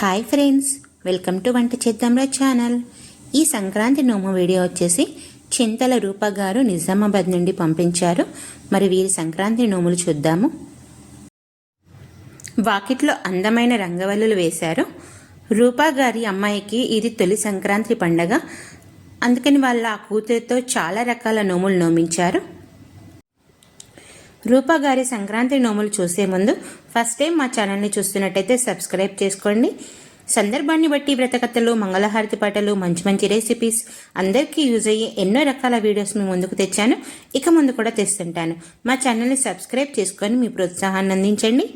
Hi friends welcome to వంట చేద్దాంరా channel ఈ సంక్రాంతి నోము వీడియో వచ్చేసి చింతల రూప గారు నిజామాబాద్ నుండి పంపించారు. మరి వీరి సంక్రాంతి నోములు చూద్దాము. వాకిట్లో అందమైన రంగవల్లులు వేశారు. రూపా గారి అమ్మాయికి ఇది తొలి సంక్రాంతి పండగ. అందుకని వాళ్ళ ఆ కూతురితో చాలా రకాల నోములు నోమించారు. రూపా గారి సంక్రాంతి నోములు చూసే ముందు ఫస్ట్ టైం మా ఛానల్ని చూస్తున్నట్టయితే సబ్స్క్రైబ్ చేసుకోండి. సందర్భాన్ని బట్టి వ్రతకథలు మంగళహారతి పాటలు మంచి మంచి రెసిపీస్ అందరికీ యూజ్ అయ్యే ఎన్నో రకాల వీడియోస్ మీ ముందుకు తెచ్చాను. ఇక ముందు కూడా తెస్తుంటాను. మా ఛానల్ని సబ్స్క్రైబ్ చేసుకొని మీ ప్రోత్సాహాన్ని అందించండి.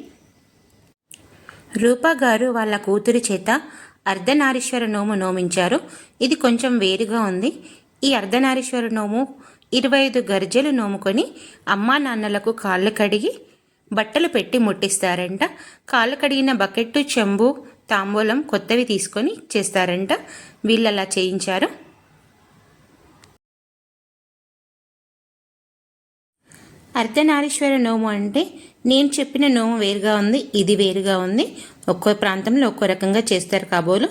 రూపా గారు వాళ్ళ కూతురి చేత అర్ధనారీశ్వర నోము నోమించారు. ఇది కొంచెం వేరుగా ఉంది. ఈ అర్ధనారీశ్వర నోము ఇరవై ఐదు గర్జలు నోముకొని అమ్మా నాన్నలకు కాళ్ళు కడిగి బట్టలు పెట్టి ముట్టిస్తారంట. కాళ్ళు కడిగిన బకెట్టు చెంబు తాంబూలం కొత్తవి తీసుకొని చేస్తారంట. వీళ్ళు అలా చేయించారు. అర్ధనారీశ్వర నోము అంటే నేను చెప్పిన నోము వేరుగా ఉంది ఇది వేరుగా ఉంది. ఒక్కో ప్రాంతంలో ఒక్కో రకంగా చేస్తారు కాబోలు.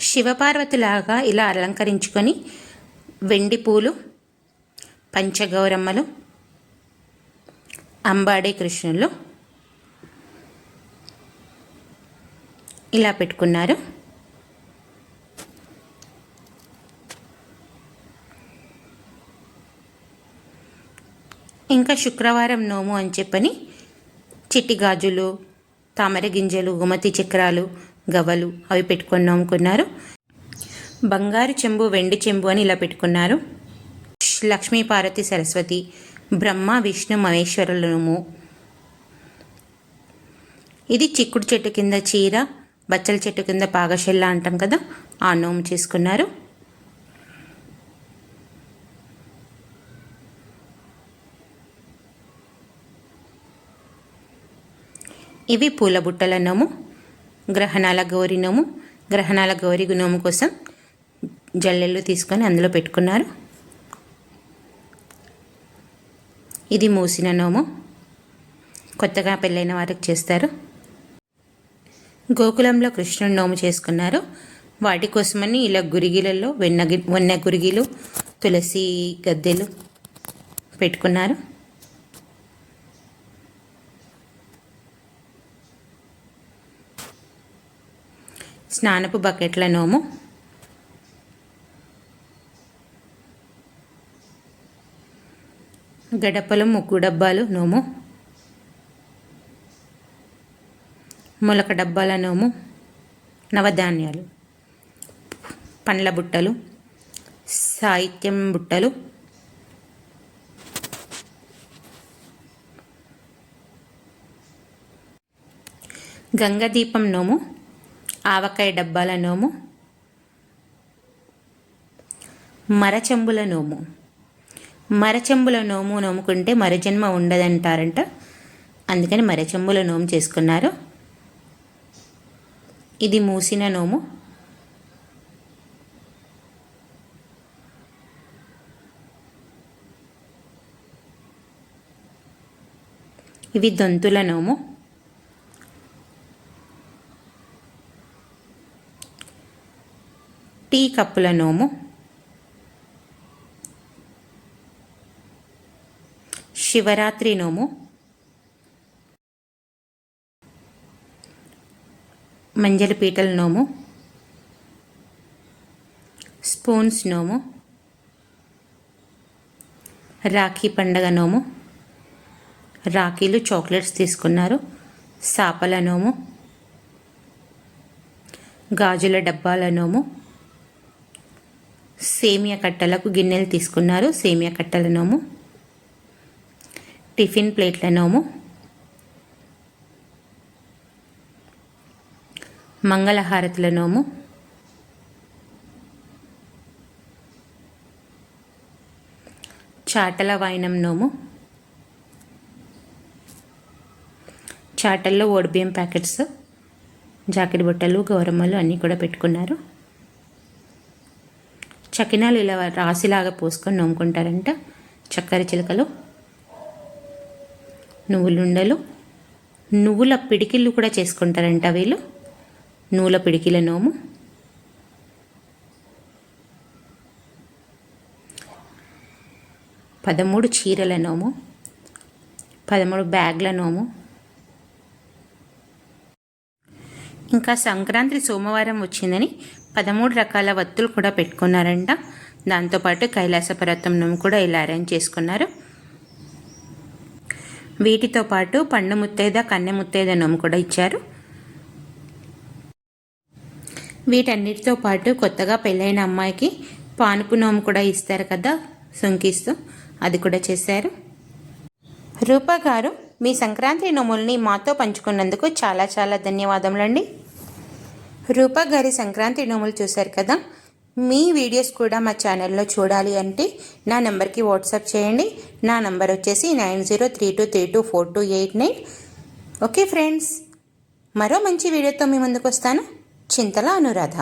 శివపార్వతిలాగా ఇలా అలంకరించుకొని వెండి పూలు పంచగౌరమ్మలు అంబాడే కృష్ణులు ఇలా పెట్టుకున్నారు. ఇంకా శుక్రవారం నోము అని చెప్పని చిట్టి గాజులు తామర గింజలు గుమతి చక్రాలు గవ్వలు అవి పెట్టుకొని నోముకున్నారు. బంగారు చెంబు వెండి చెంబు అని ఇలా పెట్టుకున్నారు. లక్ష్మీ పార్వతి సరస్వతి బ్రహ్మ విష్ణు మహేశ్వరుల నోము ఇది చిక్కుడు చెట్టు కింద చీర బచ్చల చెట్టు కింద పాగశెల్ల అంటాం కదా ఆ నోము చేసుకున్నారు. ఇవి పూల బుట్టల నోము. గ్రహణాల గౌరి నోము గ్రహణాల గౌరి నోము కోసం జల్లెళ్ళు తీసుకొని అందులో పెట్టుకున్నారు. ఇది మూసిన నోము. కొత్తగా పెళ్ళైన వారికి చేస్తారు. గోకులంలో కృష్ణుడు నోము చేసుకున్నారు. వాటి కోసమని ఇలా గురిగిలలో వెన్న వెన్న గురిగిలు తులసి గద్దెలు పెట్టుకున్నారు. స్నానపు బకెట్ల నోము గడపలు ముగ్గు డబ్బాలు నోము మొలక డబ్బాల నోము నవధాన్యాలు. పండ్ల బుట్టలు. సాహిత్యం బుట్టలు. గంగదీపం నోము. ఆవకాయ డబ్బాల నోము మరచెంబుల నోము. మరచెంబుల నోము నోముకుంటే మరజన్మ ఉండదంటారంట. అందుకని మరచెంబుల నోము చేసుకున్నారు. ఇది మూసిన నోము. ఇవి దొంతుల నోము. టీ కప్పుల నోము. శివరాత్రి నోము. మంజల పీటల నోము. స్పూన్స్ నోము. రాఖీ పండగ నోము. రాఖీలు చాక్లెట్స్ తీసుకున్నారు. సాపల నోము. గాజుల డబ్బాల నోము. సేమియా కట్టలకు గిన్నెలు తీసుకున్నారు. సేమియా కట్టల నోము టిఫిన్ ప్లేట్ల నోము మంగళహారతుల నోము చాటల వాయినం నోము చాటల్లో ఓడిబియ్యం ప్యాకెట్స్ జాకెట్ బుట్టలు గౌరమ్మలు అన్నీ కూడా పెట్టుకున్నారు. చకినాలు ఇలా రాశిలాగా పోసుకొని నోముకుంటారంట చక్కెర చిలుకలు నువ్వులుండలు నువ్వుల పిడికిళ్ళు కూడా చేసుకుంటారంట వీళ్ళు. నువ్వుల పిడికిల నోము. పదమూడు చీరల నోము. పదమూడు బ్యాగ్ల నోము. ఇంకా సంక్రాంతి సోమవారం వచ్చిందని పదమూడు రకాల వత్తులు కూడా పెట్టుకున్నారంట. దాంతోపాటు కైలాస పర్వతం కూడా ఇలా అరేంజ్ చేసుకున్నారు. వీటితో పాటు పండు ముత్తైద కన్నె ముత్తైద నోము కూడా ఇచ్చారు. వీటన్నిటితో పాటు కొత్తగా పెళ్ళైన అమ్మాయికి పానుపు నోము కూడా ఇస్తారు కదా సుంకిస్తూ అది కూడా చేశారు. రూపా గారు మీ సంక్రాంతి నోముల్ని మాతో పంచుకున్నందుకు చాలా చాలా ధన్యవాదములండి. రూపా గారి సంక్రాంతి నోములు చూశారు కదా? మీ వీడియోస్ కూడా మా ఛానల్లో చూడాలి అంటే నా నెంబర్కి వాట్సాప్ చేయండి. నా నెంబర్ వచ్చేసి nine zero three two three two four two eight nine. Okay friends మరో మంచి వీడియోతో మీ ముందుకు వస్తాను. చింతల అనురాధ.